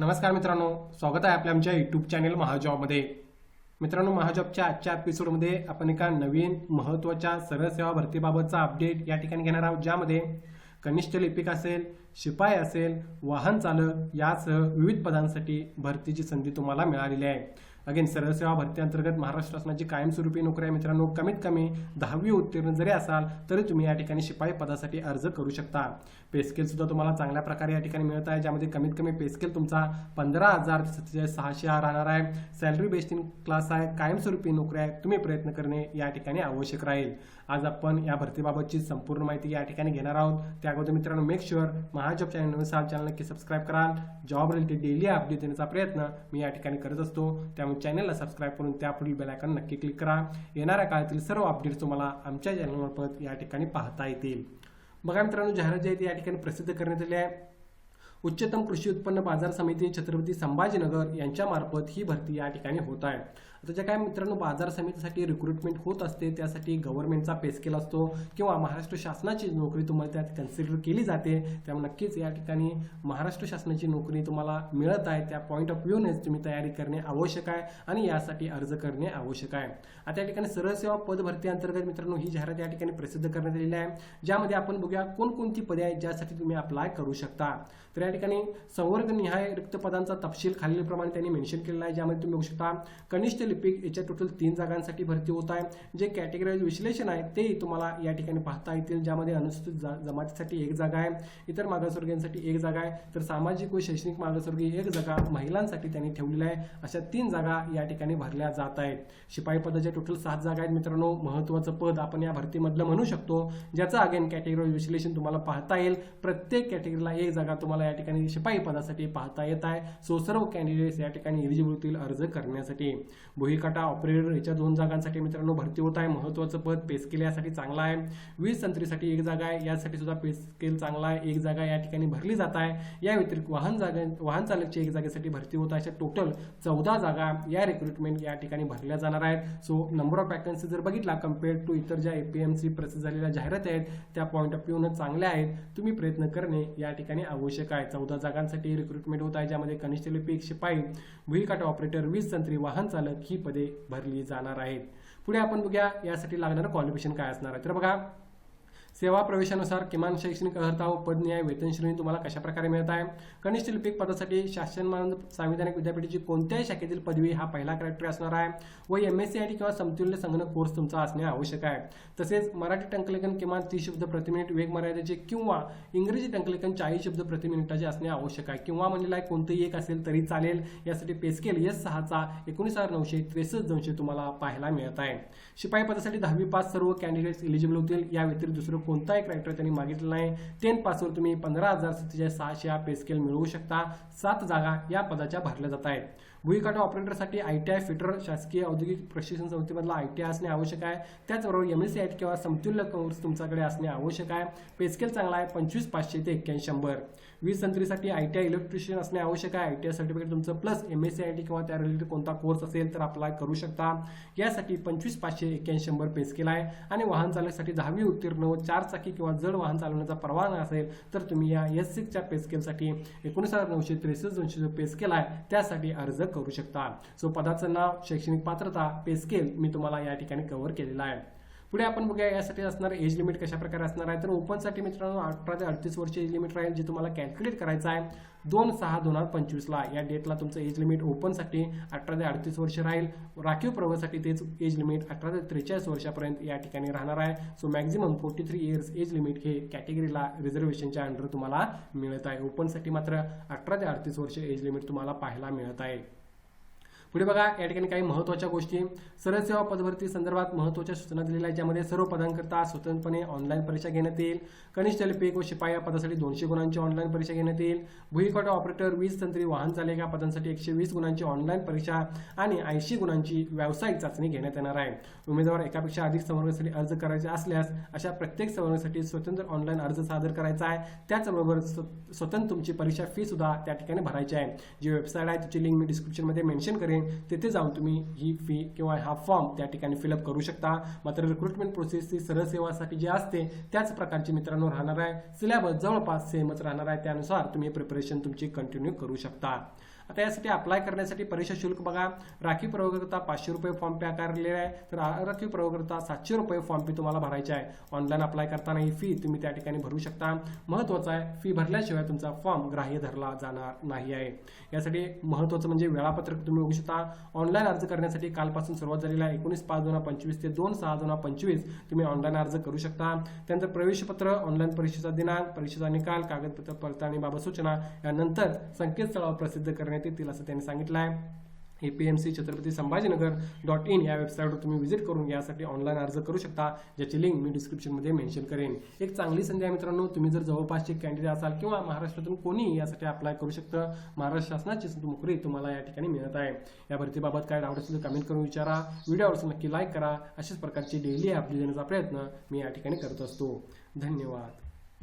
नमस्कार मित्रांनो स्वागत आहे आपल्या आमच्या युट्यूब चॅनेल महाजॉबमध्ये. मित्रांनो महाजॉबच्या आजच्या एपिसोडमध्ये आपण एका नवीन महत्त्वाच्या सरळ सेवा भरतीबाबतचा अपडेट या ठिकाणी घेणार आहोत ज्यामध्ये कनिष्ठ लिपिक असेल शिपाई असेल वाहन चालक यासह विविध पदांसाठी भरतीची संधी तुम्हाला मिळालेली आहे. अगेन सरळसेवा सेवा अंतर्गत महाराष्ट्र शासनाची कायमस्वरूपी नोकरी आहे. मित्रांनो कमीत कमी दहावी उत्तीर्ण जरी असाल तरी तुम्ही या ठिकाणी शिपाई पदासाठी अर्ज करू शकता. पेस्केल सुद्धा तुम्हाला चांगल्या प्रकारे या ठिकाणी मिळत आहे ज्यामध्ये कमीत कमी पेस्केल तुमचा पंधरा हजार ते सत्तेचाळीस सहाशे हा राहणार आहे. सॅलरी बेस्ड इन क्लास आहे कायमस्वरूपी नोकरी आहे तुम्ही प्रयत्न करणे या ठिकाणी आवश्यक राहील. आज आपण या भरतीबाबतची संपूर्ण माहिती या ठिकाणी घेणार आहोत. त्या अगोदर मित्रांनो मेक शुअर महाजॉब चॅनल नवीन चॅनल नक्की सबस्क्राईब कराल जॉब रिलेटेड डेली अपडेट देण्याचा प्रयत्न मी या ठिकाणी करत असतो. त्यामुळे चॅनलला सबस्क्राईब करून त्यापुढील बेलायकन नक्की क्लिक करा. येणाऱ्या काळातील सर्व अपडेट्स तुम्हाला आमच्या चॅनलमार्फत या ठिकाणी पाहता येतील. बघा मित्रांनो जाहिरात जी आहे ती या ठिकाणी प्रसिद्ध करण्यात आली आहे. उच्चतम कृषी उत्पन्न बाजार समिती छत्रपती संभाजीनगर यांच्यामार्फत ही भरती या ठिकाणी होत आहे. आता ज्या काय मित्रांनो बाजार समितीसाठी रिक्रुटमेंट होत असते त्यासाठी गव्हर्नमेंटचा पेस केला असतो किंवा महाराष्ट्र शासनाची नोकरी तुम्हाला त्यात कन्सिडर केली जाते त्यामुळे नक्कीच या ठिकाणी महाराष्ट्र शासनाची नोकरी तुम्हाला मिळत आहे. त्या पॉईंट ऑफ व्ह्यूनेच तुम्ही तयारी करणे आवश्यक आहे आणि यासाठी अर्ज करणे आवश्यक आहे. आता या ठिकाणी सरळ सेवा पद भरती अंतर्गत मित्रांनो ही जाहिरात या ठिकाणी प्रसिद्ध करण्यात आलेली आहे ज्यामध्ये आपण बघूया कोणकोणती पदे आहेत ज्यासाठी तुम्ही अप्लाय करू शकता. तर या ठिकाणी संवर्ग निहाय रिक्त पदांचा तपशील खालीलप्रमाणे त्यांनी मेन्शन केलेला आहे ज्यामध्ये तुम्ही बघू शकता कनिष्ठ लिपिक याच्या टोटल तीन जागांसाठी भरती होत आहे. जे कॅटेगराईज विश्लेषण आहे तेही तुम्हाला या ठिकाणी पाहता येतील ज्यामध्ये अनुसूचित जा- जमातीसाठी एक जागा आहे इतर मागासवर्गीयांसाठी एक जागा आहे तर सामाजिक व शैक्षणिक मागासवर्गीय एक जागा महिलांसाठी त्यांनी ठेवलेल्या आहे. अशा तीन जागा या ठिकाणी भरल्या जात आहेत. शिपाई पदाच्या टोटल सात जागा आहेत मित्रांनो. महत्वाचं पद आपण या भरतीमधलं म्हणू शकतो ज्याचं अगेन कॅटेगरी विश्लेषण तुम्हाला पाहता येईल. प्रत्येक कॅटेगरीला एक जागा तुम्हाला या ठिकाणी शिपाई पदासाठी पाहता येत आहे. सो सर्व कॅन्डिडेट्स या ठिकाणी एलिजिबल होतील अर्ज करण्यासाठी. भुईकाटा ऑपरेटर याच्या दोन जागांसाठी मित्रांनो भरती होत आहे. महत्वाचं पद पेस्केल यासाठी चांगला आहे. वीज संत्रीसाठी एक जागा आहे. यासाठी सुद्धा पे स्केल चांगला आहे. एक जागा या ठिकाणी भरली जात आहे. या व्यतिरिक्त वाहन जागा वाहन चालकची एक जागेसाठी भरती होत आहे. अशा टोटल चौदा जागा या रिक्रुटमेंट या ठिकाणी भरल्या जाणार आहेत. सो नंबर ऑफ वॅकन्सी जर बघितला कंपेअर टू इतर ज्या एपीएमसी प्रसिद्ध झालेल्या जाहिराती आहेत त्या पॉईंट ऑफ व्ह्यूनं चांगल्या आहेत. तुम्ही प्रयत्न करणे या ठिकाणी आवश्यक आहे. चौदा जागांसाठी रिक्रुटमेंट होत आहे ज्यामध्ये कनिष्ठ लिपिक शिपाई भुईकाटा ऑपरेटर वीज संत्री वाहन चालक ही पदे भरली जाणार आहेत. पुढे आपण बघूया यासाठी लागणारं क्वालिफिकेशन काय असणार आहे. तर बघा सेवा प्रवेशानुसार किमान शैक्षणिक अर्हता व पदन्याय वेतन श्रेणी तुम्हाला कशा प्रकारे मिळत आहे? कनिष्ठ लिपिक पदासाठी शासनमान संविधानिक विद्यापीठाची कोणत्याही शाखेतील पदवी हा पहिला क्रायटेरिया असणार आहे. व M S C I T किंवा समतुल्य संगणक कोर्स तुमचा असणे आवश्यक आहे. तसेच मराठी टंकलेखन किमान तीस शब्द प्रति मिनिट वेग मर्यादेचे किंवा इंग्रजी टंकलेखन चाळीस शब्द प्रति मिनिटाचे असणे आवश्यक आहे. किंवा म्हणलेला आहे कोणतंही एक असेल तरी चालेल. यासाठी पेस्केल एस सहाचा एकोणीस हजार नऊशे त्रेसष्ट दोनशे तुम्हाला पाहायला मिळत आहे. शिपाई पदासाठी दहावी पास सर्व कॅन्डिडेट्स इलिजिबल होतील. या व्यतिरिक्त दुसरं कोणताही क्रायटेरिया त्यांनी मागितलं नाही. टेनपासून तुम्ही पंधरा हजार सत्तेचाळीस सहाशे हा पे स्केल मिळवू शकता. सात जागा या पदाच्या भरल्या जात आहेत. भुईकाटा ऑपरेटरसाठी आय टी आय फिटर शासकीय औद्योगिक प्रशिक्षण संस्थेमधला आय टी आय असणे आवश्यक आहे. त्याचबरोबर M S C I T किंवा समतुल्य कोर्स तुमच्याकडे असणे आवश्यक आहे. पे स्केल चांगला आहे पंचवीस पाचशे ते एक्क्याऐंशी शंभर. वीज संत्रीसाठी आय टी आय इलेक्ट्रिशियन असणे आवश्यक आहे. आय टी आय सर्टिफिकेट तुमचं plus M S C I T किंवा त्या रिलेटेड कोणता कोर्स असेल तर अप्लाय करू शकता. यासाठी पंचवीस पाचशे एक्क्याऐंशी शंभर पे स्केल आहे. आणि वाहन चालण्यासाठी दहावी उत्तीर्ण व चार चाकी किंवा जड वाहन चालवण्याचा परवाना असेल तर तुम्ही या एस सिक्सच्या पे स्केलसाठी एकोणीस हजार नऊशे त्रेसष्ट दोनशे जो पे स्केल आहे त्यासाठी अर्ज करू शकता. सो पदाचं नाव शैक्षणिक पात्रता पे स्केल मी तुम्हाला या ठिकाणी कव्हर केलेला आहे. पुढे आपण बघूया यासाठी असणार एज लिमिट कशा प्रकारे असणार आहे. तर ओपनसाठी मित्रांनो अठरा ते अडतीस वर्ष एज लिमिट राहील जे तुम्हाला कॅल्क्युलेट करायचं आहे. दोन सहा दोन हजार पंचवीसला या डेटला तुमचं एज लिमिट ओपनसाठी अठरा ते अडतीस वर्ष राहील. राखीव प्रवासाठी तेच एज लिमिट अठरा ते त्रेचाळीस वर्षापर्यंत या ठिकाणी राहणार आहे. So maximum forty three years age limit हे कॅटेगरीला रिझर्वेशनच्या अंडर तुम्हाला मिळत आहे. ओपनसाठी मात्र अठरा ते अडतीस वर्ष एज लिमिट तुम्हाला पाहायला मिळत आहे. पुढे बघा या ठिकाणी काही महत्त्वाच्या गोष्टी. सरळ सेवा पदभरती संदर्भात महत्त्वाच्या सूचना दिलेल्या आहेत ज्यामध्ये सर्व पदांकरता स्वतंत्रपणे ऑनलाईन परीक्षा घेण्यात येईल. कनिष्ठ लिपिक व शिपाई या पदासाठी दोनशे गुणांची ऑनलाईन परीक्षा घेण्यात येईल. भुईकोटा ऑपरेटर वीज तंत्री वाहन चालक या पदांसाठी एकशे वीस गुणांची ऑनलाईन परीक्षा आणि ऐंशी गुणांची व्यावसायिक चाचणी घेण्यात येणार आहे. उमेदवार एकापेक्षा अधिक संवर्गासाठी अर्ज करायचे असल्यास अशा प्रत्येक संवर्गासाठी स्वतंत्र ऑनलाईन अर्ज सादर करायचा आहे. त्याचबरोबर स्व- स्वतंत्र तुमची परीक्षा फी सुद्धा त्या ठिकाणी भरायची आहे. जी वेबसाईट आहे त्याची लिंक मी डिस्क्रिप्शनमध्ये मेन्शन करेन. असेल तिथे जाऊन तुम्ही ही फी किंवा हा फॉर्म त्या ठिकाणी फिलअप करू शकता. मात्र रिक्रुटमेंट प्रोसेस ही सरळ सेवासाठी जी असते त्याच प्रकारची मित्रांनो राहणार आहे. सिलेबस जवळपास सेमच राहणार आहे. त्यानुसार तुम्ही प्रिपरेशन तुमची कंटिन्यू करू शकता. आता यासाठी अप्लाय करण्यासाठी परीक्षा शुल्क बघा. राखीव प्रयोगकर्ता पाचशे रुपये फॉर्म पे आकारलेला आहे. तर राखीव प्रयोगकर्ता सातशे रुपये फॉर्म फी तुम्हाला भरायचे आहे. ऑनलाईन अप्लाय करताना ही फी तुम्ही त्या ठिकाणी भरू शकता. महत्वाचं आहे फी भरल्याशिवाय तुमचा फॉर्म ग्राह्य धरला जाणार नाही आहे. यासाठी महत्वाचं म्हणजे वेळापत्रक तुम्ही बघू शकता. ऑनलाईन अर्ज करण्यासाठी कालपासून सुरुवात झालेली आहे. एकोणीस पाच दोन हजार पंचवीस ते दोन सहा दोन पंचवीस तुम्ही ऑनलाईन अर्ज करू शकता. त्यानंतर प्रवेशपत्र ऑनलाईन परीक्षेचा दिनांक परीक्षेचा निकाल कागदपत्र पडताळणीबाबत सूचना यानंतर संकेतस्थळावर प्रसिद्ध करण्यात येतील असं त्यांनी सांगितलं आहे. हे P M C Chhatrapati Sambhajinagar dot in या वेबसाईटवर तुम्ही व्हिजिट करून यासाठी ऑनलाईन अर्ज करू शकता. ज्याची लिंक मी डिस्क्रिप्शनमध्ये मेन्शन करेन. एक चांगली संधी आहे मित्रांनो तुम्ही जर जवळपासचे कॅन्डिडेट असाल किंवा महाराष्ट्रातून कोणीही यासाठी अप्लाय करू शकतं महाराष्ट्र शासनाची नोकरी तुम्हाला या ठिकाणी मिळत आहे. या भरतीबाबत काय डाऊट असेल तर कमेंट करून विचारा. व्हिडिओवर नक्की लाईक करा. अशाच प्रकारची डेली अपडेट देण्याचा प्रयत्न मी या ठिकाणी करत असतो. धन्यवाद.